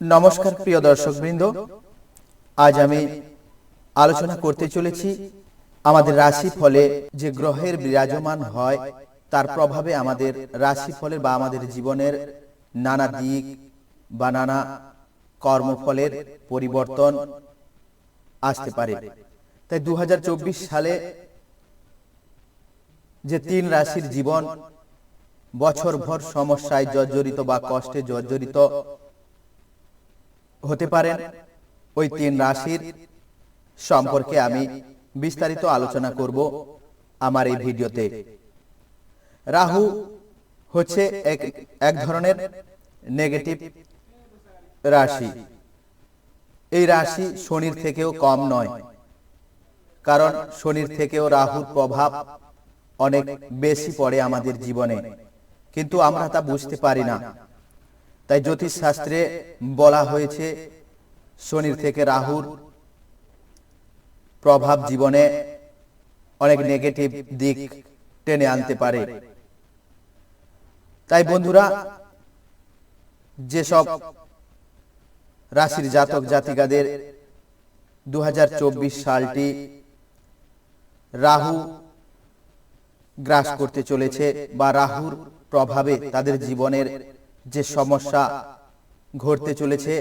নমস্কার, প্রিয় দর্শকবৃন্দ। আজ আমি আলোচনা করতে চলেছি আমাদের রাশি ফলে যে গ্রহের বিরাজমান হয়, তার প্রভাবে আমাদের রাশি ফলে বা আমাদের জীবনের নানা দিক বা নানা কর্মফলের পরিবর্তন আসতে পারে। তাই দু হাজার চব্বিশ সালে যে তিন রাশির জীবন, বছরভর সমস্যায় জর্জরিত বা কষ্টে জর্জরিত হতে পারেন। ওই তিন রাশির সম্পর্কে আমি বিস্তারিত আলোচনা করব আমার এই ভিডিওতে। রাহু হচ্ছে এক এক ধরনের নেগেটিভ রাশি। এই রাশি শনির থেকেও কম নয়, কারণ শনির থেকেও রাহুর প্রভাব অনেক বেশি পড়ে আমাদের জীবনে। কিন্তু আমরা তা বুঝতে পারি না। তাই জ্যোতিষ শাস্ত্রে বলা হয়েছে, শনির থেকে রাহুর প্রভাব জীবনে অনেক নেগেটিভ দিক টেনে আনতে পারে। তাই বন্ধুরা, যেসব রাশির জাতক জাতিকাদের দু হাজার চব্বিশ সালটি রাহু গ্রাস করতে চলেছে বা রাহুর প্রভাবে তাদের জীবনের যে সমস্যা ঘটতে চলেছে,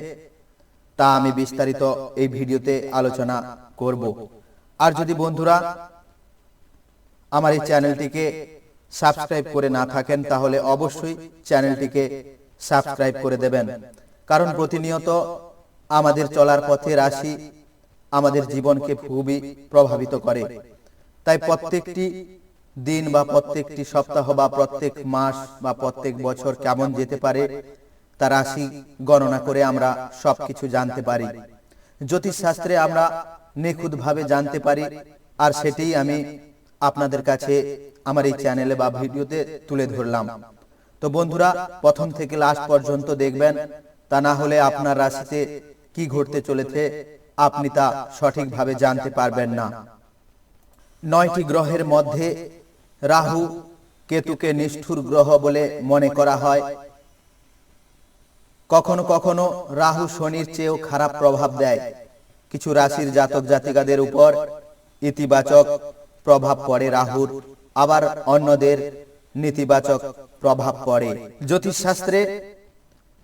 তা আমি বিস্তারিত এই ভিডিওতে আলোচনা করব। আর যদি বন্ধুরা আমার এই চ্যানেলটিকে সাবস্ক্রাইব করে না থাকেন, তাহলে অবশ্যই চ্যানেলটিকে সাবস্ক্রাইব করে দেবেন। কারণ প্রতিনিয়ত আমাদের চলার পথে রাশি আমাদের জীবনকে খুবই প্রভাবিত করে। তাই প্রত্যেকটি দিন বা প্রত্যেকটি সপ্তাহ বা প্রত্যেক মাস বা প্রত্যেক বছর কেমন যেতে পারে, তা রাশি গণনা করে আমরা সবকিছু জানতে পারি। জ্যোতিষ শাস্ত্রে আমরা নিখুঁতভাবে জানতে পারি, আর সেটাই আমি আপনাদের কাছে আমার এই চ্যানেলে বা ভিডিওতে তুলে ধরলাম। তো বন্ধুরা, প্রথম থেকে লাস্ট পর্যন্ত দেখবেন, তা না হলে আপনার রাশিতে কি ঘটতে চলেছে, আপনি তা সঠিকভাবে জানতে পারবেন না। নয়টি গ্রহের মধ্যে রাহু কেতুকে নিষ্ঠুর গ্রহ বলে মনে করা হয়। কখনো কখনো রাহু শনির চেয়েও খারাপ প্রভাব দেয়। কিছু রাশির জাতক জাতিকাদের উপর ইতিবাচক প্রভাব পড়ে রাহুর, আবার অন্যদের নেতিবাচক প্রভাব পড়ে। জ্যোতিষশাস্ত্রে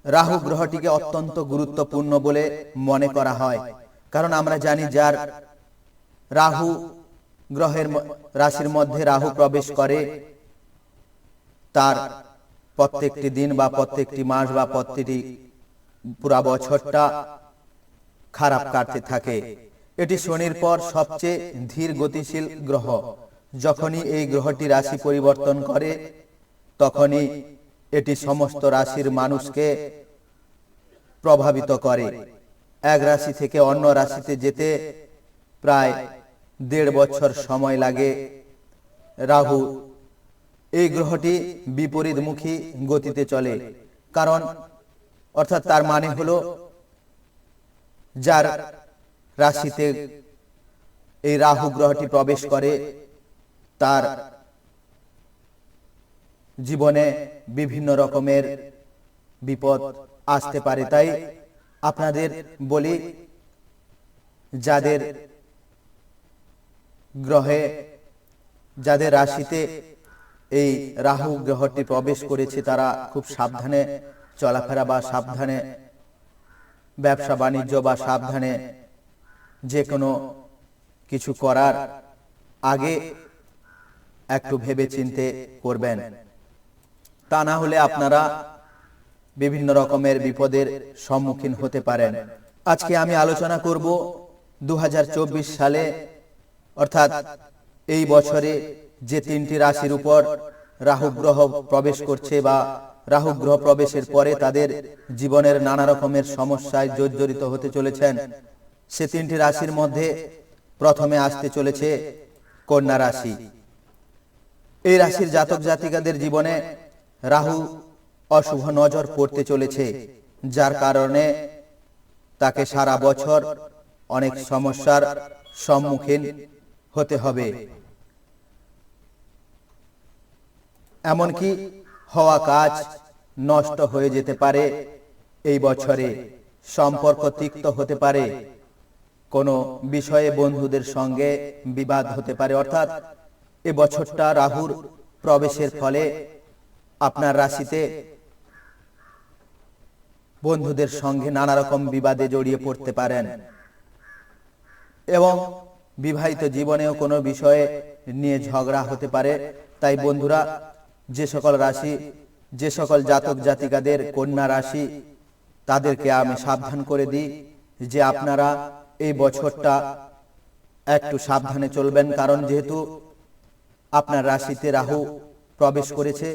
রাহু গ্রহটিকে অত্যন্ত গুরুত্বপূর্ণ বলে মনে করা হয়। কারণ আমরা জানি যার রাহু গ্রহের রাশির মধ্যে রাহু প্রবেশ করে তার প্রত্যেকটি দিন বা প্রত্যেকটি মাস বা প্রত্যেকটি পুরা বছরটা খারাপ কাটতে থাকে। এটি শনির পর সবচেয়ে ধীর গতিশীল গ্রহ। যখনই এই গ্রহটি রাশি পরিবর্তন করে, তখনই এটি সমস্ত রাশির মানুষকে প্রভাবিত করে। এক রাশি থেকে অন্য রাশিতে যেতে প্রায় দেড় বছর সময় লাগে। রাহু, এই গ্রহটি বিপরীতমুখী গতিতে চলে। কারণ, অর্থাৎ তার মানে হলো, যার রাশিতে এই রাহু গ্রহটি প্রবেশ করে, তার জীবনে বিভিন্ন রকমের বিপদ আসতে পারে। তাই আপনাদের বলি, যাদের গ্রহে, যাদের রাশিতে এই রাহু গ্রহটি প্রবেশ করেছে, তারা খুব সাবধানে চলাফেরা বা সাবধানে ব্যবসা, বাণিজ্য বা সাবধানে যে কোনো কিছু করার আগে একটু ভেবে চিনতে করবেন। তা না হলে আপনারা বিভিন্ন রকমের বিপদের সম্মুখীন হতে পারেন। আজকে আমি আলোচনা করব দু হাজার চব্বিশ সালে অর্থাৎ এই বছরে যে তিনটি রাশির উপর রাহু গ্রহ প্রবেশ করছে বা রাহু গ্রহ প্রবেশের পরে তাদের জীবনের নানা রকমের সমস্যায় জর্জরিত হতে চলেছেন, সে তিনটি রাশির মধ্যে প্রথমে আসতে চলেছে কন্যা রাশি। এই রাশির জাতক জাতিকাদের জীবনে রাহু অশুভ নজর পড়তে চলেছে, যার কারণে তাকে সারা বছর অনেক সমস্যার সম্মুখীন হতে হবে। এমনকি হওয়া কাজ নষ্ট হয়ে যেতে পারে। এই বছরে সম্পর্ক তিক্ত হতে পারে। কোনো বিষয়ে বন্ধুদের সঙ্গে বিবাদ হতে পারে। অর্থাৎ এ বছরটা রাহুর প্রবেশের ফলে আপনার রাশিতে বন্ধুদের সঙ্গে নানা রকম বিবাদে জড়িয়ে পড়তে পারেন। এবং বিবাহিত জীবনেও কোনো বিষয়ে নিয়ে ঝগড়া হতে পারে। তাই বন্ধুরা, যে সকল রাশি, যে সকল জাতক জাতিকাদের কন্যা রাশি, তাদেরকে আমি সাবধান করে দিই যে আপনারা এই বছরটা একটু সাবধানে চলবেন। কারণ যেহেতু আপনার রাশিতে রাহু প্রবেশ করেছে,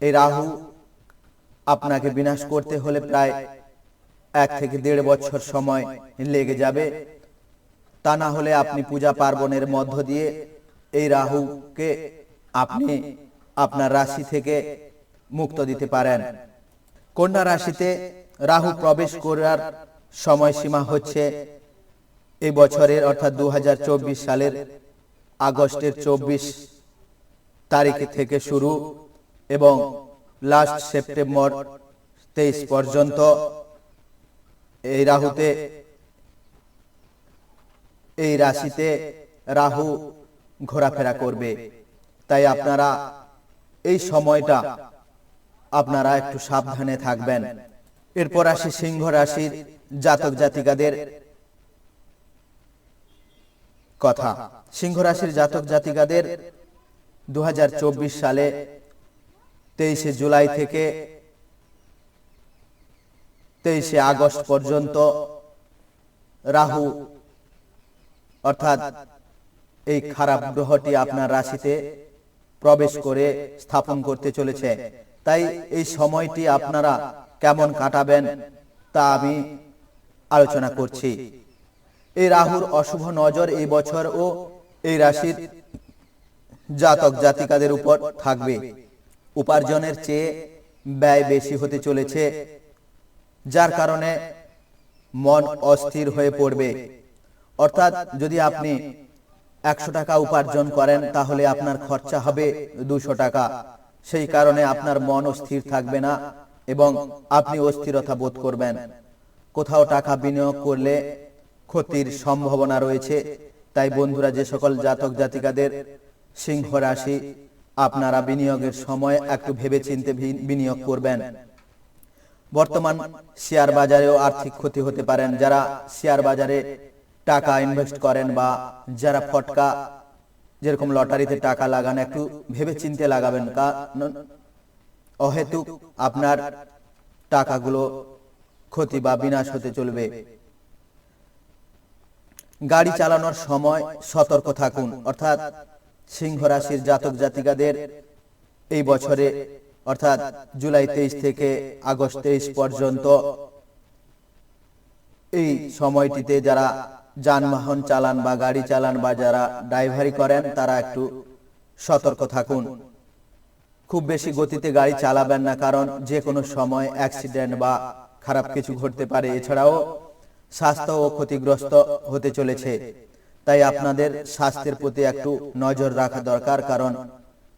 এই রাহু আপনাকে বিনাশ করতে হলে প্রায় এক থেকে দেড় বছর সময় লেগে যাবে। তা না হলে আপনি পূজা পার্বণের মধ্য দিয়ে এই রাহুকে আপনি আপনার রাশি থেকে মুক্ত দিতে পারেন। কন্যা রাশিতে রাহু প্রবেশ করার সময়সীমা হচ্ছে এই বছরের অর্থাৎ দু হাজার চব্বিশ সালের আগস্টের চব্বিশ তারিখ থেকে শুরু এবং লাস্ট সেপ্টেম্বর তেইশ পর্যন্ত এই রাহুতে এই রাশিতে রাহু ঘোরাফেরা করবে। তাই আপনারা এই সময়টা আপনারা একটু সাবধানে থাকবেন। এরপর আসি সিংহ রাশির জাতক জাতিকাদের কথা। সিংহ রাশির জাতক জাতিকাদের দু হাজার চব্বিশ সালে তেইশে জুলাই থেকে তেইশে আগস্ট পর্যন্ত রাহু অর্থাৎ এই খারাপ গ্রহটি আপনার রাশিতে প্রবেশ করে স্থাপন করতে চলেছে। তাই এই সময়টি আপনারা কেমন কাটাবেন তা আমি আলোচনা করছি। এই রাহুর অশুভ নজর এই বছর ও এই রাশির জাতক জাতিকাদের উপর থাকবে। উপার্জনের চেয়ে ব্যয় বেশি হতে চলেছে, যার কারণে মন অস্থির হয়ে পড়বে। অর্থাৎ যদি আপনি একশো টাকা উপার্জন করেন, তাহলে আপনার খরচা হবে দুশো টাকা। সেই কারণে আপনার মন অস্থির থাকবে না এবং আপনি অস্থিরতা বোধ করবেন। কোথাও টাকা বিনিয়োগ করলে ক্ষতির সম্ভাবনা রয়েছে। তাই বন্ধুরা, যে সকল জাতক জাতিকাদের সিংহ রাশি, আপনারা বিনিয়োগের সময় একটু ভেবে চিনতে বিনিয়োগ করবেন। বর্তমান শেয়ার বাজারেও আর্থিক ক্ষতি হতে পারেন। যারা শেয়ার বাজারে টাকা ইনভেস্ট করেন বা যারা ফটকা, যেরকম লটারিতে টাকা লাগান, একটু ভেবে চিনতে লাগাবেন, কারণ অহেতুক আপনার টাকাগুলো ক্ষতি বা বিনাশ হতে চলবে। গাড়ি চালানোর সময় সতর্ক থাকুন, অর্থাৎ সিংহ রাশির জাতক জাতিকাদের এই বছরে, অর্থাৎ জুলাই তেইশ থেকে আগস্ট তেইশ পর্যন্ত এই সময়টিতে যারা যানবাহন চালান বা গাড়ি চালান বা যারা ড্রাইভারি করেন, তারা একটু সতর্ক থাকুন। খুব বেশি গতিতে গাড়ি চালাবেন না, কারণ যে কোনো সময় অ্যাক্সিডেন্ট বা খারাপ কিছু ঘটতে পারে। এছাড়াও স্বাস্থ্য ও ক্ষতিগ্রস্ত হতে চলেছে। তাই আপনাদের স্বাস্থ্যের প্রতি একটু নজর রাখা দরকার, কারণ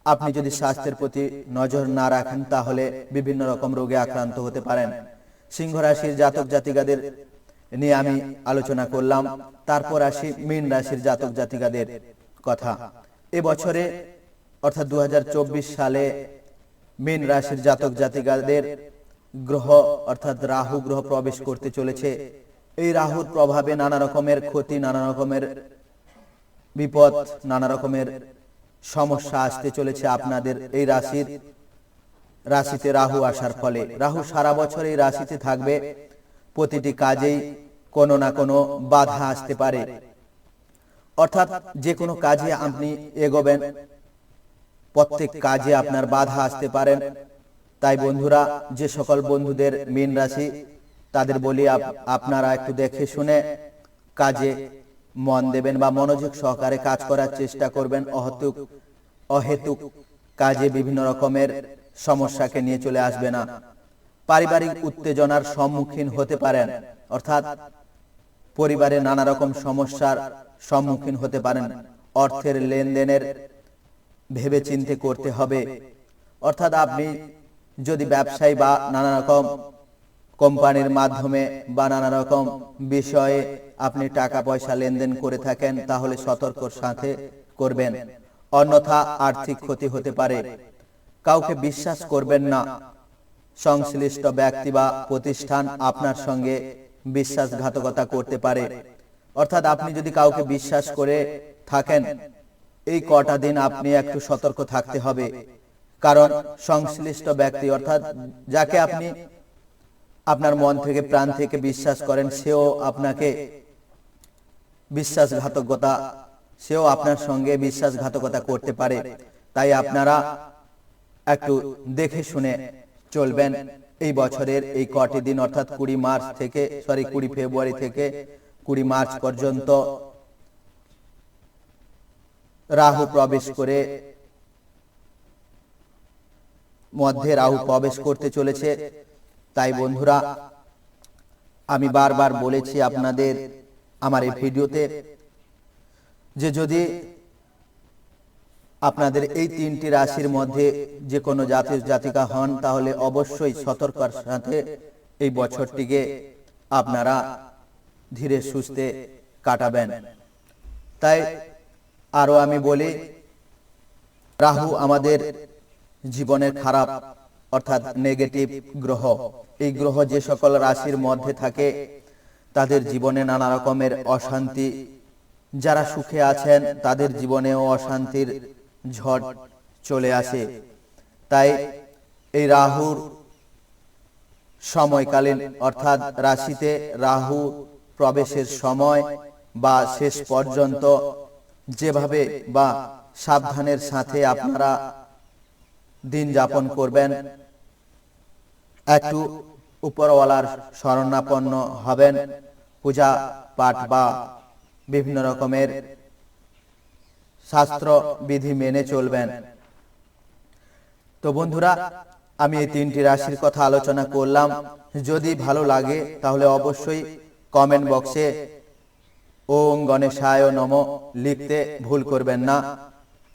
আপনি যদি স্বাস্থ্যের প্রতি নজর না রাখেন, তাহলে বিভিন্ন রকম রোগে আক্রান্ত হতে পারেন। সিংহ রাশির জাতক জাতিকাদের নিয়ে আমি আলোচনা করলাম। তারপর আসি মীন রাশির জাতক জাতিকাদের কথা। এবছরে অর্থাৎ দু হাজার চব্বিশ সালে মীন রাশির জাতক জাতিকাদের গ্রহ, অর্থাৎ রাহু গ্রহ প্রবেশ করতে চলেছে। এই রাহুর প্রভাবে নানা রকমের ক্ষতি, নানা রকমের বিপদ, নানা রকমের সমস্যা আসতে চলেছে আপনাদের এই রাশির, রাশিতে রাহু আসার ফলে। রাহু সারা বছর এই রাশিতে থাকবে। প্রতিটি কাজেই কোনো না কোনো বাধা আসতে পারে। অর্থাৎ যে কোনো কাজে আপনি এগোবেন, প্রত্যেক কাজে আপনার বাধা আসতে পারেন তাই বন্ধুরা, যে সকল বন্ধুদের মীন রাশি, তাদের বলি আপনারা একটু দেখে শুনে কাজে মন দেবেন বা মনোযোগ সহকারে কাজ করার চেষ্টা করবেন। অহেতুক অহেতুক কাজে বিভিন্ন রকমের সমস্যাকে নিয়ে চলে আসবে না। পারিবারিক উত্তেজনার সম্মুখীন হতে পারেন। অর্থাৎ পরিবারে নানা রকম সমস্যার সম্মুখীন হতে পারেন। অর্থের লেনদেনের ভেবে চিন্তে করতে হবে। অর্থাৎ আপনি যদি ব্যবসায়ী বা নানা রকম কোম্পানির মাধ্যমে বা নানা রকম বিষয়ে আপনি টাকা পয়সা লেনদেন করে থাকেন, তাহলে সতর্কর সাথে করবেন। অন্যথা আর্থিক ক্ষতি হতে পারে। কাউকে বিশ্বাস করবেন না। সংশ্লিষ্ট ব্যক্তি বা প্রতিষ্ঠান আপনার সঙ্গে বিশ্বাসঘাতকতা করতে পারে। অর্থাৎ আপনি যদি কাউকে বিশ্বাস করে থাকেন, এই কটা দিন আপনি একটু সতর্ক থাকতে হবে। কারণ সংশ্লিষ্ট ব্যক্তি, অর্থাৎ যাকে আপনি আপনার মন থেকে, প্রাণ থেকে বিশ্বাস করেন, সেও আপনাকে বিশ্বাসঘাতকতা, সেও আপনার সঙ্গে বিশ্বাসঘাতকতা করতে পারে। তাই আপনারা একটু দেখে শুনে চলবেন। এই বছরের এই কটি দিন, অর্থাৎ কুড়ি মার্চ থেকে সরি কুড়ি ফেব্রুয়ারি থেকে, কুড়ি মার্চ পর্যন্ত রাহু প্রবেশ করে, মধ্যে রাহু প্রবেশ করতে চলেছে। তাই বন্ধুরা, আমি বারবার বলেছি আপনাদের, আমার এই ভিডিওতে, যে যদি আপনাদের এই তিনটি রাশির মধ্যে যে কোনো জাতির জাতিকা হন, তাহলে অবশ্যই সতর্কতার সাথে এই বছরটিকে আপনারা ধীরে সুস্থে কাটাবেন। তাই আরও আমি বলি, রাহু আমাদের জীবনের খারাপ অর্থাৎ নেগেটিভ গ্রহ। এই গ্রহ যে সকল রাশির মধ্যে থাকে, তাদের জীবনে নানা রকমের অশান্তি। যারা সুখে আছেন, তাদের জীবনেও অশান্তির ঝড় চলে আসে। তাই এই রাহুর সময়কালীন, অর্থাৎ রাশিতে রাহু প্রবেশের সময় বা শেষ পর্যন্ত যেভাবে বা সাবধানের সাথে আপনারা দিন যাপন করবেন, একটু উপরওয়ালার শরণাপন্ন হবেন, পূজা পাঠ বা বিভিন্ন রকমের শাস্ত্র বিধি মেনে চলবেন। তো বন্ধুরা, আমি এই তিনটি রাশির কথা আলোচনা করলাম। যদি ভালো লাগে, তাহলে অবশ্যই কমেন্ট বক্সে ওম গণেশায় নম লিখতে ভুল করবেন না।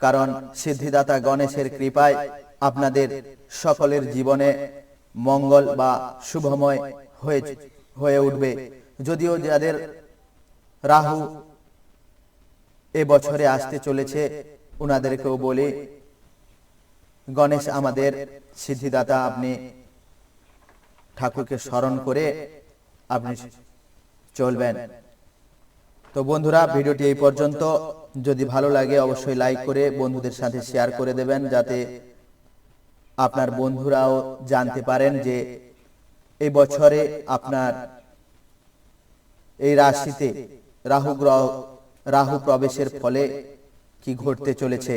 কারণ সিদ্ধিদাতা গণেশের কৃপায় আপনাদের সকলের জীবনে মঙ্গল বা শুভময় হয়ে হয়ে উঠবে। যদিও যাদের রাহু এ বছরে আসতে চলেছে। ওনাদেরকেও বলি, গণেশ আমাদের সিদ্ধিদাতা, আপনি ঠাকুরকে স্মরণ করে আপনি চলবেন। তো বন্ধুরা, ভিডিওটি এই পর্যন্ত। যদি ভালো লাগে, অবশ্যই লাইক করে বন্ধুদের সাথে শেয়ার করে দেবেন, যাতে আপনার বন্ধুরাও জানতে পারেন যে এই বছরে আপনার এই রাশিতে রাহু গ্রহ রাহু প্রবেশের ফলে কি ঘটতে চলেছে?